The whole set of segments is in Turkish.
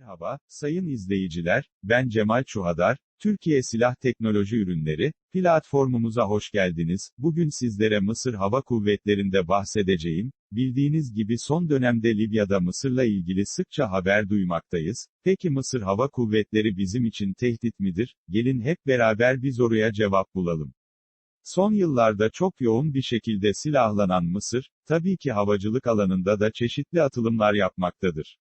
Merhaba, sayın izleyiciler, ben Cemal Çuhadar, Türkiye Silah Teknoloji Ürünleri, platformumuza hoş geldiniz. Bugün sizlere Mısır Hava Kuvvetleri'nde bahsedeceğim. Bildiğiniz gibi son dönemde Libya'da Mısır'la ilgili sıkça haber duymaktayız. Peki Mısır Hava Kuvvetleri bizim için tehdit midir? Gelin hep beraber bir soruya cevap bulalım. Son yıllarda çok yoğun bir şekilde silahlanan Mısır, tabii ki havacılık alanında da çeşitli atılımlar yapmaktadır.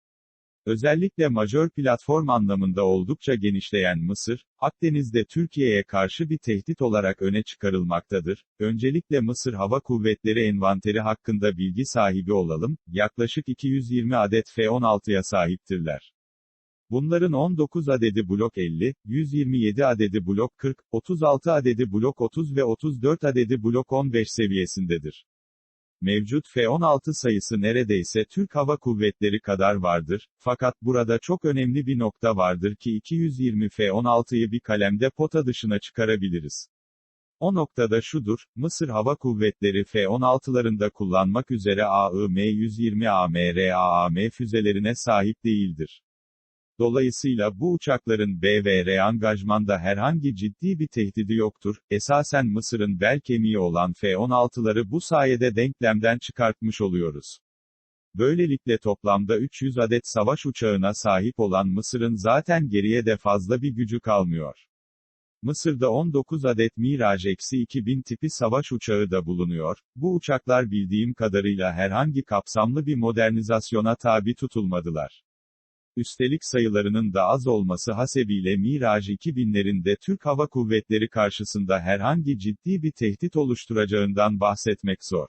Özellikle majör platform anlamında oldukça genişleyen Mısır, Akdeniz'de Türkiye'ye karşı bir tehdit olarak öne çıkarılmaktadır. Öncelikle Mısır Hava Kuvvetleri envanteri hakkında bilgi sahibi olalım, yaklaşık 220 adet F-16'ya sahiptirler. Bunların 19 adedi Blok 50, 127 adedi Blok 40, 36 adedi Blok 30 ve 34 adedi Blok 15 seviyesindedir. Mevcut F-16 sayısı neredeyse Türk Hava Kuvvetleri kadar vardır, fakat burada çok önemli bir nokta vardır ki 220 F-16'yı bir kalemde pota dışına çıkarabiliriz. O noktada şudur, Mısır Hava Kuvvetleri F-16'larında kullanmak üzere AIM-120 AMRAAM füzelerine sahip değildir. Dolayısıyla bu uçakların B ve R angajmanda herhangi ciddi bir tehdidi yoktur. Esasen Mısır'ın bel kemiği olan F-16'ları bu sayede denklemden çıkartmış oluyoruz. Böylelikle toplamda 300 adet savaş uçağına sahip olan Mısır'ın zaten geriye de fazla bir gücü kalmıyor. Mısır'da 19 adet Mirage-2000 tipi savaş uçağı da bulunuyor. Bu uçaklar bildiğim kadarıyla herhangi kapsamlı bir modernizasyona tabi tutulmadılar. Üstelik sayılarının da az olması hasebiyle Miraj 2000'lerin de Türk Hava Kuvvetleri karşısında herhangi ciddi bir tehdit oluşturacağından bahsetmek zor.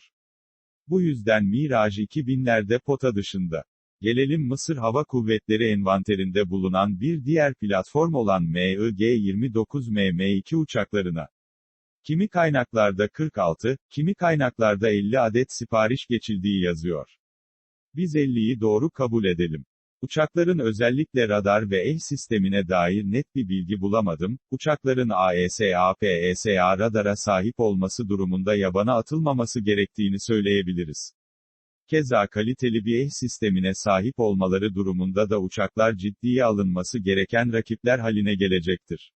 Bu yüzden Miraj 2000'lerde pota dışında. Gelelim Mısır Hava Kuvvetleri envanterinde bulunan bir diğer platform olan MiG-29MM2 uçaklarına. Kimi kaynaklarda 46, kimi kaynaklarda 50 adet sipariş geçildiği yazıyor. Biz 50'yi doğru kabul edelim. Uçakların özellikle radar ve eş sistemine dair net bir bilgi bulamadım, uçakların AESA, PESA radara sahip olması durumunda yabana atılmaması gerektiğini söyleyebiliriz. Keza kaliteli bir eş sistemine sahip olmaları durumunda da uçaklar ciddiye alınması gereken rakipler haline gelecektir.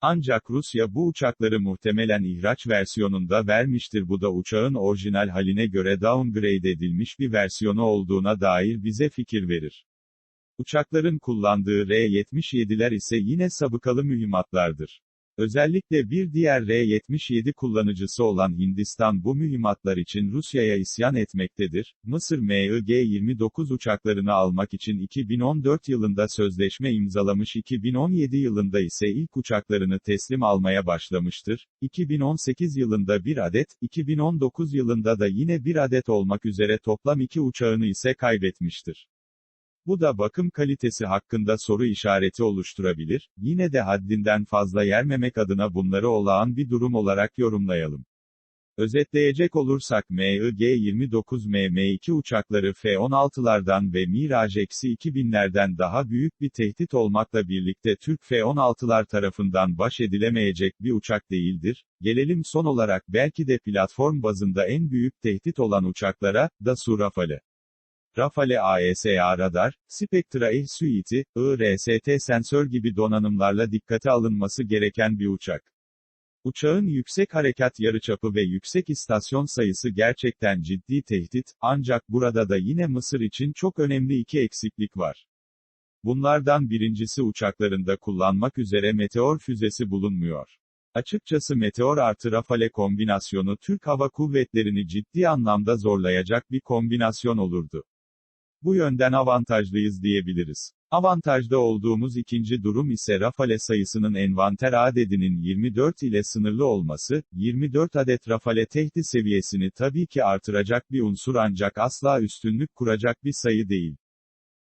Ancak Rusya bu uçakları muhtemelen ihraç versiyonunda vermiştir bu da uçağın orijinal haline göre downgrade edilmiş bir versiyonu olduğuna dair bize fikir verir. Uçakların kullandığı R-77'ler ise yine sabıkalı mühimmatlardır. Özellikle bir diğer R-77 kullanıcısı olan Hindistan bu mühimmatlar için Rusya'ya isyan etmektedir. Mısır MiG-29 uçaklarını almak için 2014 yılında sözleşme imzalamış 2017 yılında ise ilk uçaklarını teslim almaya başlamıştır. 2018 yılında bir adet, 2019 yılında da yine bir adet olmak üzere toplam iki uçağını ise kaybetmiştir. Bu da bakım kalitesi hakkında soru işareti oluşturabilir, yine de haddinden fazla yermemek adına bunları olağan bir durum olarak yorumlayalım. Özetleyecek olursak MiG-29MM2 uçakları F-16'lardan ve Mirage-2000'lerden daha büyük bir tehdit olmakla birlikte Türk F-16'lar tarafından baş edilemeyecek bir uçak değildir. Gelelim son olarak belki de platform bazında en büyük tehdit olan uçaklara, da Su Rafale. AESA radar, Spectra E suite'i, IRST sensör gibi donanımlarla dikkate alınması gereken bir uçak. Uçağın yüksek harekat yarıçapı ve yüksek istasyon sayısı gerçekten ciddi tehdit, ancak burada da yine Mısır için çok önemli iki eksiklik var. Bunlardan birincisi uçaklarında kullanmak üzere Meteor füzesi bulunmuyor. Açıkçası Meteor artı Rafale kombinasyonu Türk Hava Kuvvetleri'ni ciddi anlamda zorlayacak bir kombinasyon olurdu. Bu yönden avantajlıyız diyebiliriz. Avantajda olduğumuz ikinci durum ise Rafale sayısının envanter adedinin 24 ile sınırlı olması, 24 adet Rafale tehdit seviyesini tabii ki artıracak bir unsur ancak asla üstünlük kuracak bir sayı değil.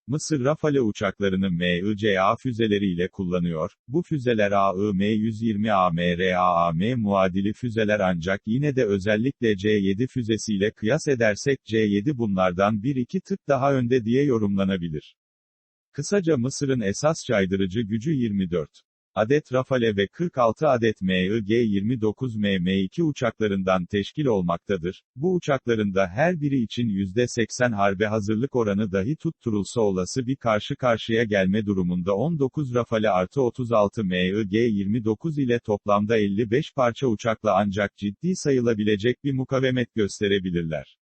Mısır Rafale uçaklarını MICA füzeleriyle kullanıyor. Bu füzeler AIM-120 AMRAAM muadili füzeler ancak yine de özellikle C7 füzesiyle kıyas edersek C7 bunlardan bir iki tık daha önde diye yorumlanabilir. Kısaca Mısır'ın esas caydırıcı gücü 24. adet Rafale ve 46 adet MiG-29 MM2 uçaklarından teşkil olmaktadır. Bu uçakların da her biri için %80 harbe hazırlık oranı dahi tutturulsa olası bir karşı karşıya gelme durumunda 19 Rafale artı 36 MiG-29 ile toplamda 55 parça uçakla ancak ciddi sayılabilecek bir mukavemet gösterebilirler.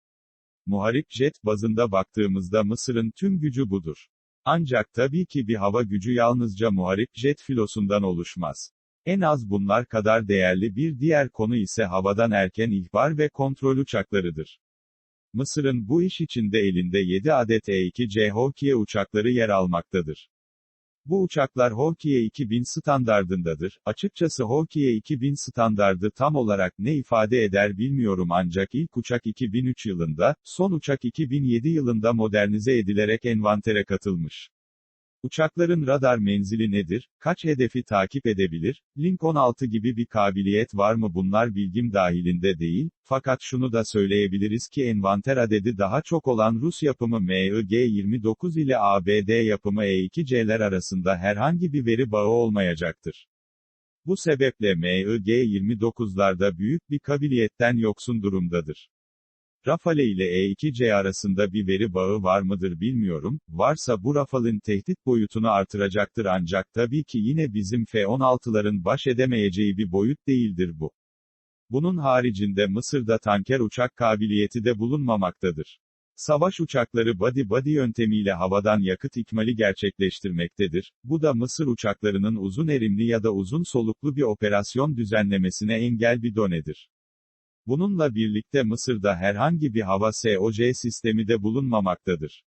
Muharip jet bazında baktığımızda Mısır'ın tüm gücü budur. Ancak tabii ki bir hava gücü yalnızca muharip jet filosundan oluşmaz. En az bunlar kadar değerli bir diğer konu ise havadan erken ihbar ve kontrol uçaklarıdır. Mısır'ın bu iş içinde elinde 7 adet E-2C Hawkeye uçakları yer almaktadır. Bu uçaklar Hawkeye 2000 standardındadır. Açıkçası Hawkeye 2000 standardı tam olarak ne ifade eder bilmiyorum ancak ilk uçak 2003 yılında, son uçak 2007 yılında modernize edilerek envantere katılmış. Uçakların radar menzili nedir? Kaç hedefi takip edebilir? Link 16 gibi bir kabiliyet var mı bunlar bilgim dahilinde değil, fakat şunu da söyleyebiliriz ki envanter adedi daha çok olan Rus yapımı MiG-29 ile ABD yapımı E-2C'ler arasında herhangi bir veri bağı olmayacaktır. Bu sebeple MiG-29'larda büyük bir kabiliyetten yoksun durumdadır. Rafale ile E2C arasında bir veri bağı var mıdır bilmiyorum, varsa bu Rafale'in tehdit boyutunu artıracaktır ancak tabii ki yine bizim F-16'ların baş edemeyeceği bir boyut değildir bu. Bunun haricinde Mısır'da tanker uçak kabiliyeti de bulunmamaktadır. Savaş uçakları body-body yöntemiyle havadan yakıt ikmali gerçekleştirmektedir. Bu da Mısır uçaklarının uzun erimli ya da uzun soluklu bir operasyon düzenlemesine engel bir donedir. Bununla birlikte Mısır'da herhangi bir hava SOC sistemi de bulunmamaktadır.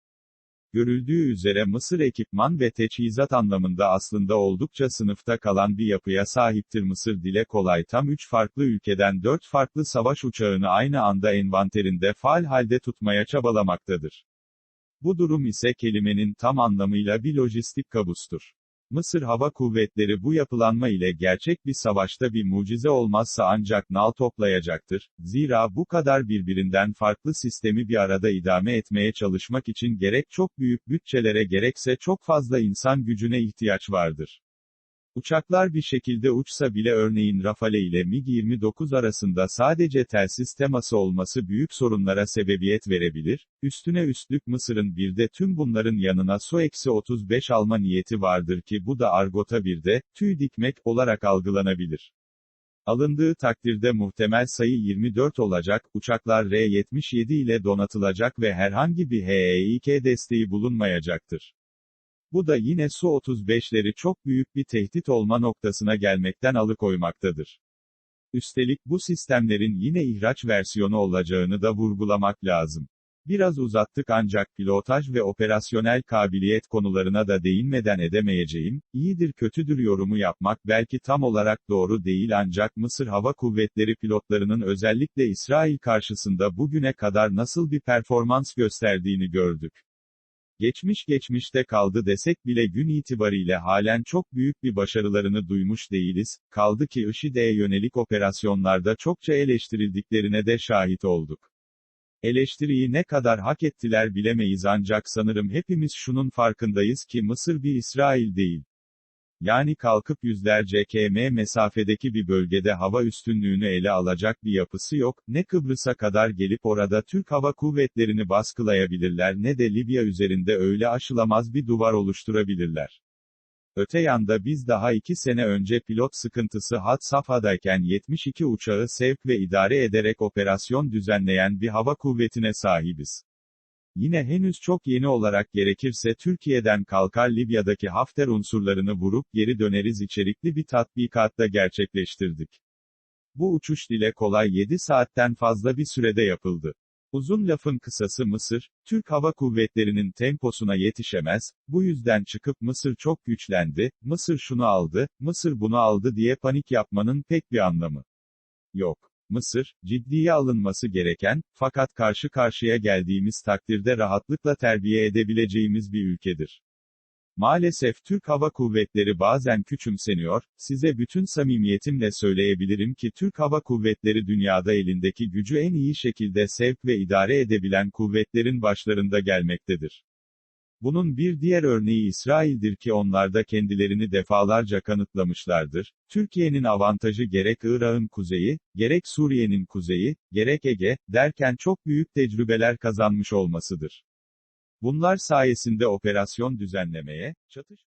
Görüldüğü üzere Mısır ekipman ve teçhizat anlamında aslında oldukça sınıfta kalan bir yapıya sahiptir Mısır dile kolay tam 3 farklı ülkeden 4 farklı savaş uçağını aynı anda envanterinde faal halde tutmaya çabalamaktadır. Bu durum ise kelimenin tam anlamıyla bir lojistik kabustur. Mısır Hava Kuvvetleri bu yapılanma ile gerçek bir savaşta bir mucize olmazsa ancak nal toplayacaktır, zira bu kadar birbirinden farklı sistemi bir arada idame etmeye çalışmak için gerek çok büyük bütçelere gerekse çok fazla insan gücüne ihtiyaç vardır. Uçaklar bir şekilde uçsa bile örneğin Rafale ile MiG-29 arasında sadece telsiz teması olması büyük sorunlara sebebiyet verebilir, üstüne üstlük Mısır'ın bir de tüm bunların yanına Su-35 alma niyeti vardır ki bu da argota bir de, tüy dikmek, olarak algılanabilir. Alındığı takdirde muhtemel sayı 24 olacak, uçaklar R-77 ile donatılacak ve herhangi bir HE-2 desteği bulunmayacaktır. Bu da yine Su-35'leri çok büyük bir tehdit olma noktasına gelmekten alıkoymaktadır. Üstelik bu sistemlerin yine ihraç versiyonu olacağını da vurgulamak lazım. Biraz uzattık ancak pilotaj ve operasyonel kabiliyet konularına da değinmeden edemeyeceğim, iyidir kötüdür yorumu yapmak belki tam olarak doğru değil ancak Mısır Hava Kuvvetleri pilotlarının özellikle İsrail karşısında bugüne kadar nasıl bir performans gösterdiğini gördük. Geçmiş geçmişte kaldı desek bile gün itibariyle halen çok büyük bir başarılarını duymuş değiliz, kaldı ki IŞİD'e yönelik operasyonlarda çokça eleştirildiklerine de şahit olduk. Eleştiriyi ne kadar hak ettiler bilemeyiz ancak sanırım hepimiz şunun farkındayız ki Mısır bir İsrail değil. Yani kalkıp yüzlerce km mesafedeki bir bölgede hava üstünlüğünü ele alacak bir yapısı yok, ne Kıbrıs'a kadar gelip orada Türk Hava Kuvvetleri'ni baskılayabilirler ne de Libya üzerinde öyle aşılamaz bir duvar oluşturabilirler. Öte yanda biz daha iki sene önce pilot sıkıntısı had safhadayken 72 uçağı sevk ve idare ederek operasyon düzenleyen bir hava kuvvetine sahibiz. Yine henüz çok yeni olarak gerekirse Türkiye'den kalkar Libya'daki Hafter unsurlarını vurup geri döneriz içerikli bir tatbikatta gerçekleştirdik. Bu uçuş dile kolay 7 saatten fazla bir sürede yapıldı. Uzun lafın kısası Mısır, Türk Hava Kuvvetleri'nin temposuna yetişemez, bu yüzden çıkıp Mısır çok güçlendi, Mısır şunu aldı, Mısır bunu aldı diye panik yapmanın pek bir anlamı yok. Mısır, ciddiye alınması gereken, fakat karşı karşıya geldiğimiz takdirde rahatlıkla terbiye edebileceğimiz bir ülkedir. Maalesef Türk Hava Kuvvetleri bazen küçümseniyor, size bütün samimiyetimle söyleyebilirim ki Türk Hava Kuvvetleri dünyada elindeki gücü en iyi şekilde sevk ve idare edebilen kuvvetlerin başlarında gelmektedir. Bunun bir diğer örneği İsrail'dir ki onlar da kendilerini defalarca kanıtlamışlardır. Türkiye'nin avantajı gerek Irak'ın kuzeyi, gerek Suriye'nin kuzeyi, gerek Ege, derken çok büyük tecrübeler kazanmış olmasıdır. Bunlar sayesinde operasyon düzenlemeye, çatışma